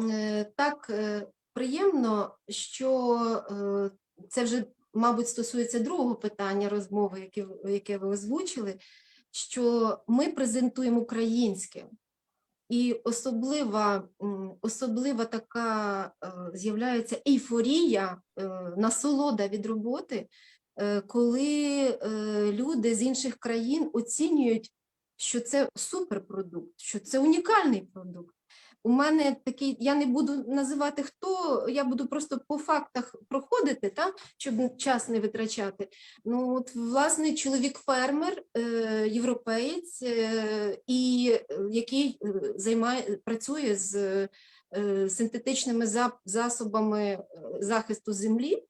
е, так е, приємно, що е, це вже, мабуть, стосується другого питання розмови, яке, ви озвучили, що ми презентуємо українське. І особлива, особлива така з'являється ейфорія, насолода від роботи, коли люди з інших країн оцінюють, що це суперпродукт, що це унікальний продукт. У мене такий, я не буду називати хто, я буду просто по фактах проходити, та, щоб час не витрачати. Ну, от, власне, чоловік-фермер, е, європеєць, е, і е, який е, займає, працює з е, синтетичними засобами е, захисту землі,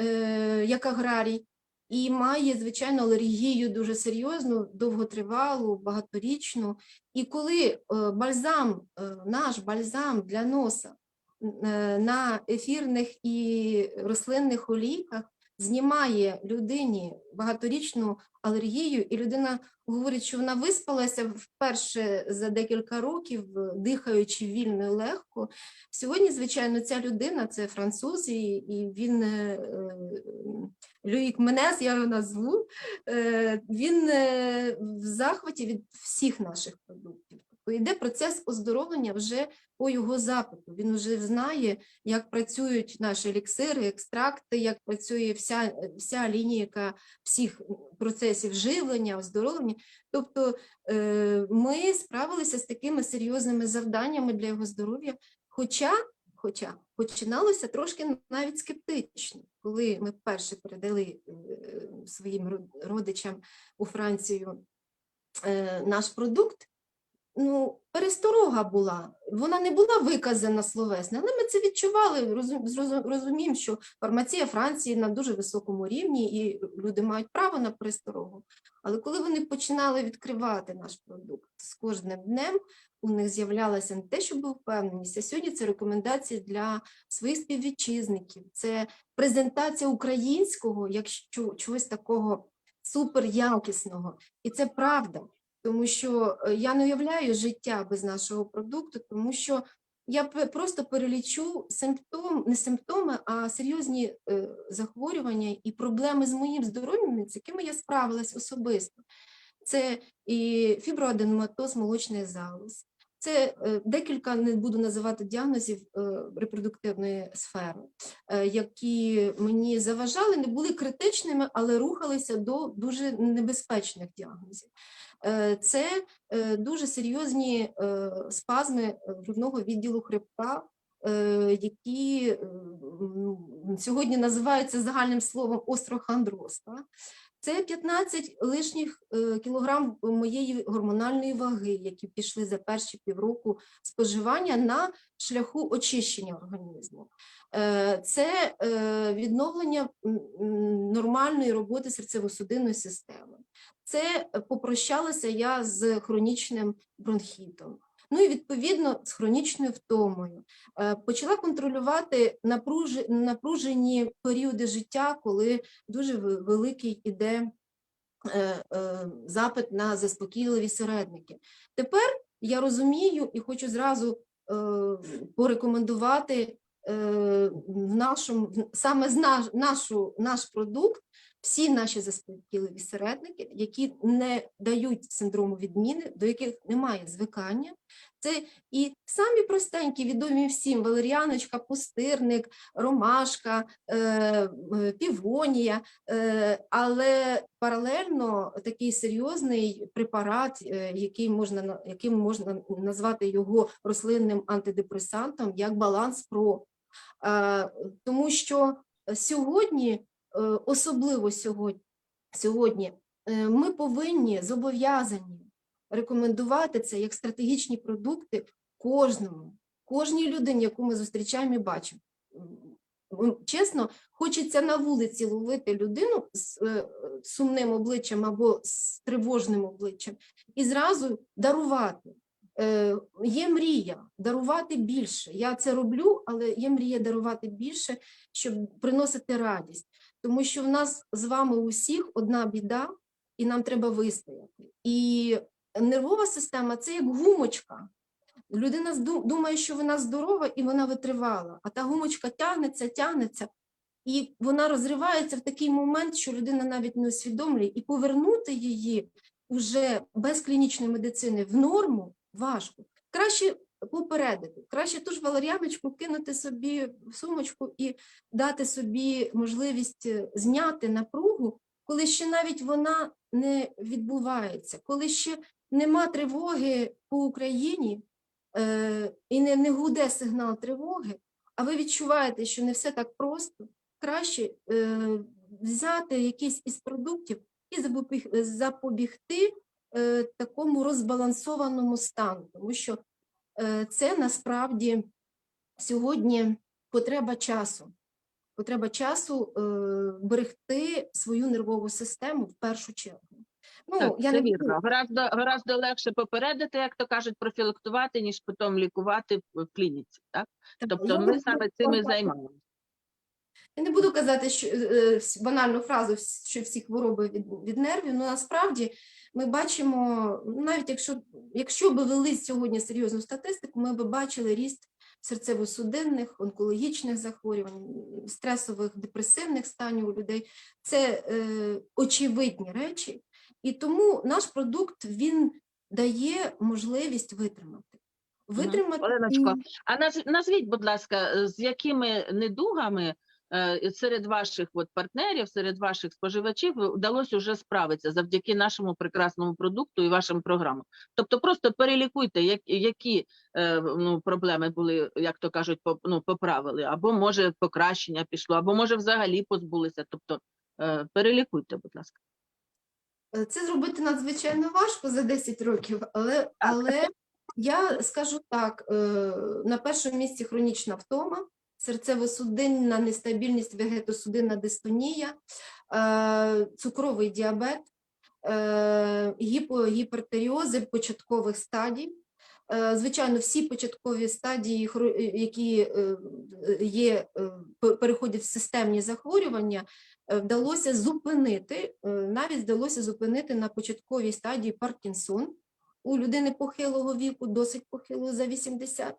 е, як аграрій, і має, звичайно, алергію дуже серйозну, довготривалу, багаторічну. І коли е, бальзам, е, наш бальзам для носа е, на ефірних і рослинних олійках знімає людині багаторічну алергію, і людина говорить, що вона виспалася вперше за декілька років, дихаючи вільно і легко. Сьогодні, звичайно, ця людина це француз, і, він е, е, Люїк Менес, я його назву. е, Він в захваті від всіх наших продуктів. Тобто йде процес оздоровлення вже по його запиту. Він вже знає, як працюють наші еліксири, екстракти, як працює вся, вся лінійка всіх процесів живлення, оздоровлення. Тобто е, ми справилися з такими серйозними завданнями для його здоров'я. Хоча, хоча починалося трошки навіть скептично, коли ми вперше передали е, своїм родичам у Францію е, наш продукт. Ну, пересторога була. Вона не була виказана словесно, але ми це відчували. Розуміємо, що фармація Франції на дуже високому рівні, і люди мають право на пересторогу. Але коли вони починали відкривати наш продукт з кожним днем, у них з'являлася не те, щоб впевненість, а сьогодні це рекомендації для своїх співвітчизників, це презентація українського як що- чогось такого суперякісного. І це правда, тому що е, я не уявляю життя без нашого продукту, тому що я просто перелічу симптом, не симптоми, а серйозні е, захворювання і проблеми з моїм здоров'ям, з якими я справилась особисто. Це і фіброаденоматоз молочної залози, це е, декілька, не буду називати діагнозів репродуктивної сфери, які мені заважали, не були критичними, але рухалися до дуже небезпечних діагнозів. Е, Це е, дуже серйозні е, спазми грудного відділу хребта, які сьогодні називаються загальним словом острохандроста. Це 15 лишніх кілограм моєї гормональної ваги, які пішли за перші півроку споживання на шляху очищення організму. Це відновлення нормальної роботи серцево-судинної системи. Це е, попрощалася я з хронічним бронхітом. Ну і відповідно з хронічною втомою. Е, Почала контролювати напружені періоди життя, коли дуже великий іде е, запит на заспокійливі середники. Тепер я розумію і хочу зразу порекомендувати в нашому саме наш, нашу, наш продукт. Всі наші заспокійливі середники, які не дають синдрому відміни, до яких немає звикання, це і самі простенькі, відомі всім валеріаночка, пустирник, ромашка, е, півонія, е, але паралельно такий серйозний препарат, е, який можна, на- яким можна назвати його рослинним антидепресантом, як Баланс Про. Тому що сьогодні, особливо сьогодні, е, ми повинні зобов'язані рекомендувати це як стратегічні продукти кожному, кожній людині, яку ми зустрічаємо і бачимо. Чесно, хочеться на вулиці ловити людину з е, сумним обличчям або з тривожним обличчям і зразу дарувати. Е, Є мрія дарувати більше. Я це роблю, але є мрія дарувати більше, щоб приносити радість. Тому що в нас з вами усіх одна біда, і нам треба вистояти. І нервова система це як гумочка. Людина думає, що вона здорова і вона витривала, а та гумочка тягнеться, тягнеться, і вона розривається в такий момент, що людина навіть не усвідомлює, і повернути її уже без клінічної медицини в норму важко. Краще попередити, краще ту ж валер'яночку кинути собі в сумочку і дати собі можливість е, зняти напругу, коли ще навіть вона не відбувається, коли ще нема тривоги по Україні е, і не, не гуде сигнал тривоги, а ви відчуваєте, що не все так просто, краще е, взяти якийсь із продуктів і запобігти е, такому розбалансованому стану, тому що це насправді сьогодні потреба часу. Потреба часу е, берегти свою нервову систему в першу чергу. Ну, Так, я це не вірно. Гораздо, гораздо легше попередити, як то кажуть, профілактувати, ніж потім лікувати в клініці. Так? Так, Тобто ми саме цим і займаємося. Я не буду казати, що е, е, банальну фразу, що всі хвороби від, від нервів. Ну насправді ми бачимо, навіть якщо, якщо би вели сьогодні серйозну статистику, ми би бачили ріст серцево-судинних, онкологічних захворювань, стресових, депресивних станів у людей. Це е, очевидні речі, і тому наш продукт він дає можливість витримати. Витримати Оленочко, А наз- назвіть, будь ласка, з якими недугами серед ваших от, партнерів, серед ваших споживачів вдалося вже справитися завдяки нашому прекрасному продукту і вашим програмам? Тобто просто перелікуйте, як- які е, ну, проблеми були, як то кажуть, ну, поправили, або може покращення пішло, або може взагалі позбулися. Тобто е, перелікуйте, будь ласка. Е, Це зробити надзвичайно важко за 10 років, але, але я скажу так: е, на першому місці хронічна втома, серцево-судинна нестабільність, вегетосудинна дистонія, е, цукровий діабет, е, гіпо- гіпертеріози початкових стадій. Е, Звичайно, всі початкові стадії, які є, переходять в системні захворювання, вдалося зупинити, навіть вдалося зупинити на початковій стадії Паркінсон у людини похилого віку, досить похилого за 80.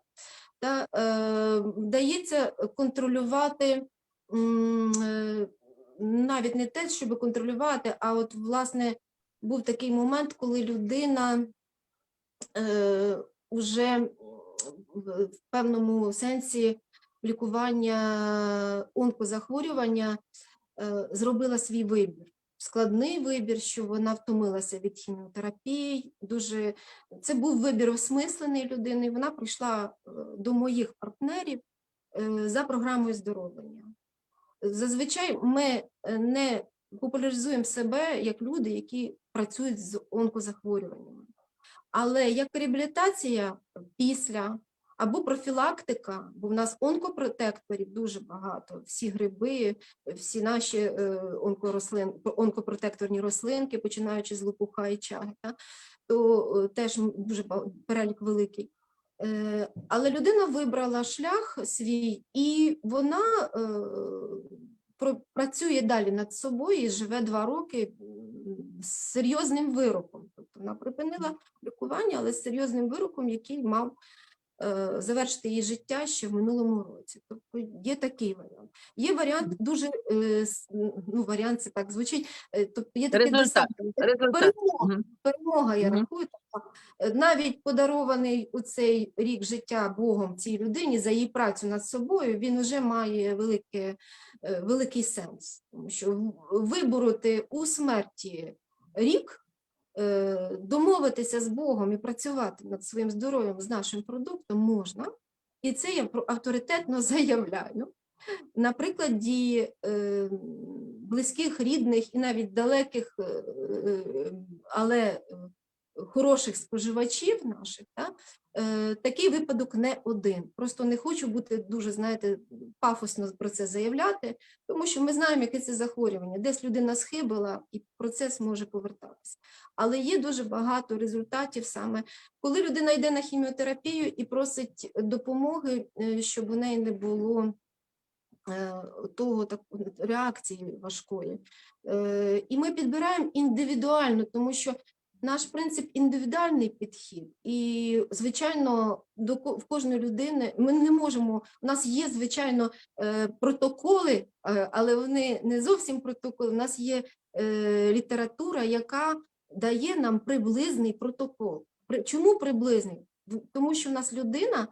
Та е, вдається контролювати е, навіть не те, щоб контролювати, а от власне був такий момент, коли людина е, уже в певному сенсі лікування онкозахворювання е, зробила свій вибір. Складний вибір, що вона втомилася від хіміотерапії. Дуже це був вибір осмислений людини. Вона прийшла е, до моїх партнерів е, за програмою здоровлення. Зазвичай ми е, не популяризуємо себе як люди, які працюють з онкозахворюваннями. Але як реабілітація після або профілактика, бо в нас онкопротекторів дуже багато, всі гриби, всі наші е, онкорослин, онкопротекторні рослинки, починаючи з лопуха і чаги, то е, теж дуже перелік великий. Е, Але людина вибрала шлях свій, і вона працює далі над собою і живе два роки з серйозним вироком. Тобто вона припинила лікування, але з серйозним вироком, який мав завершити її життя ще в минулому році. Тобто є такий варіант. Є варіант дуже е, ну, варіант це так звучить. е, Тобто є таке Результат. Результат. перемога перемога, я Мгм. рахую. Е, навіть подарований у цей рік життя Богом цій людині за її працю над собою, він вже має велике, е, великий сенс. Тому що вибороти у смерті рік, е, домовитися з Богом і працювати над своїм здоров'ям з нашим продуктом можна. І це я авторитетно заявляю. На прикладі е, близьких, рідних і навіть далеких, е, е, але е, хороших споживачів наших, та, е, такий випадок не один. Просто не хочу бути дуже, знаєте, пафосно про це заявляти, тому що ми знаємо, яке це захворювання. Десь людина схибила, і процес може повертатися. Але є дуже багато результатів саме, коли людина йде на хіміотерапію і просить допомоги, е, щоб у неї не було е, того так, реакції важкої. Е, І ми підбираємо індивідуально, тому що наш принцип індивідуальний підхід, і звичайно, до в кожної людини ми не можемо. У нас є звичайно е, протоколи, е, але вони не зовсім протоколи. У нас є е, література, яка дає нам приблизний протокол. Чому приблизний? Тому що в нас людина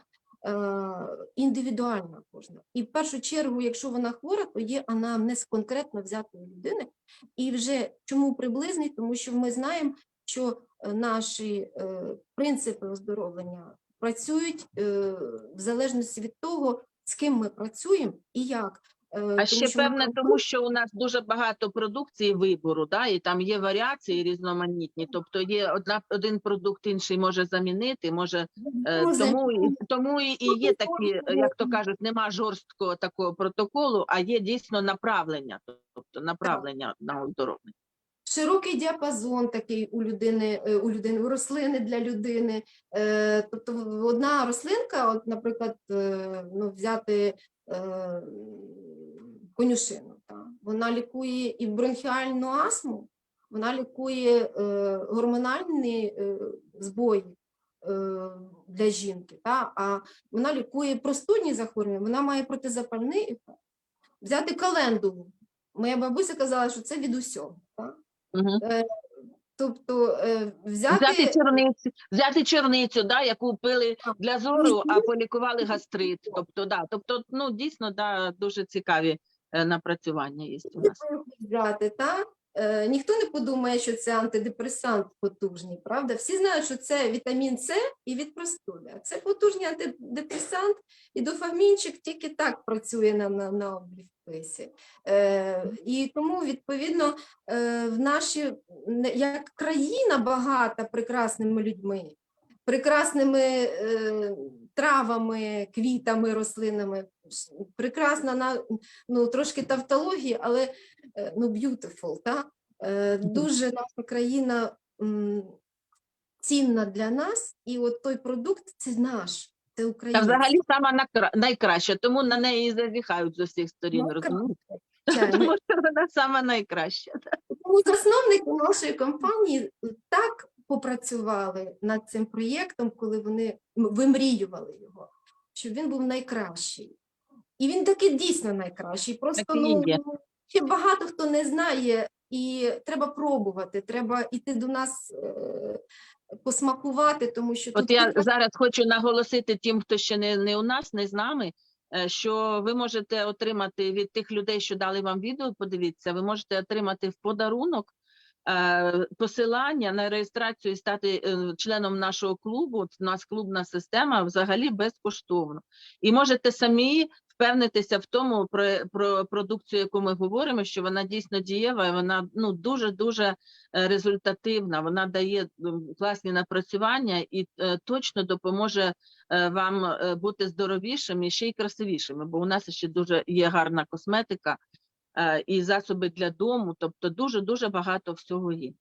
індивідуальна кожна. І в першу чергу, якщо вона хвора, то є анамнез конкретно взятої людини. І вже чому приблизний? Тому що ми знаємо, що е, наші е, принципи оздоровлення працюють е, в залежності від того, з ким ми працюємо і як. А тому ще що ми певне, тому що у нас дуже багато продукції вибору, да, і там є варіації різноманітні. Тобто є одна один продукт, інший може замінити, може е, Ну, тому і тому і, і є такі, як то кажуть, нема жорсткого такого протоколу, а є дійсно направлення, тобто направлення на оздоровлення. Широкий діапазон такий у людини, е, у людини, у рослини для людини. Е, Тобто одна рослинка, от, наприклад, е, ну, взяти конюшину, та, вона лікує і бронхіальну астму, вона лікує гормональні збої для жінки, та, а вона лікує простудні захворювання, вона має протизапальний ефект. Взяти календулу. Моя бабуся казала, що це від усього. Угу. Тобто е, взяти, Взяти черницю, взяти черницю, да, яку пили для зору, а полікували гастрит. Тобто, да, тобто, ну дійсно, да, дуже цікаві е, напрацювання є у нас. взяти, та? Е, ніхто не подумає, що це антидепресант потужний, правда? Всі знають, що це вітамін С і від простуди. Це потужний антидепресант, і дофамінчик тільки так працює на, на, на облівписі. Е, і тому, відповідно, е, в наші, як країна багата прекрасними людьми, прекрасними е, травами, квітами, рослинами, прекрасна на, ну, трошки тавтології, але ну, beautiful, та? Е, Дуже наша країна цінна для нас, і от той продукт це наш, це Та Україна. взагалі сама найкраща, тому на неї зазіхають з усіх сторін, Ну, розумієте? Тому що вона сама найкраща. Тому засновники нашої компанії так попрацювали над цим проєктом, коли вони вимріювали його, щоб він був найкращий. І він таки дійсно найкращий. Просто Так ну. Ще багато хто не знає, і треба пробувати, треба йти до нас е, посмакувати, тому що От тут я зараз хочу наголосити тим, хто ще не, не у нас, не з нами, е, що ви можете отримати від тих людей, що дали вам відео, подивіться, ви можете отримати в подарунок е, посилання на реєстрацію і стати членом нашого клубу. От У нас клубна система взагалі безкоштовно. І можете самі впевнитися в тому про, про продукцію, яку ми говоримо, що вона дійсно дієва, і вона ну дуже дуже результативна. Вона дає класні напрацювання і е, точно допоможе е, вам е, бути здоровішими і ще й красивішими. Бо у нас ще дуже є гарна косметика і засоби для дому. Тобто, дуже дуже багато всього є.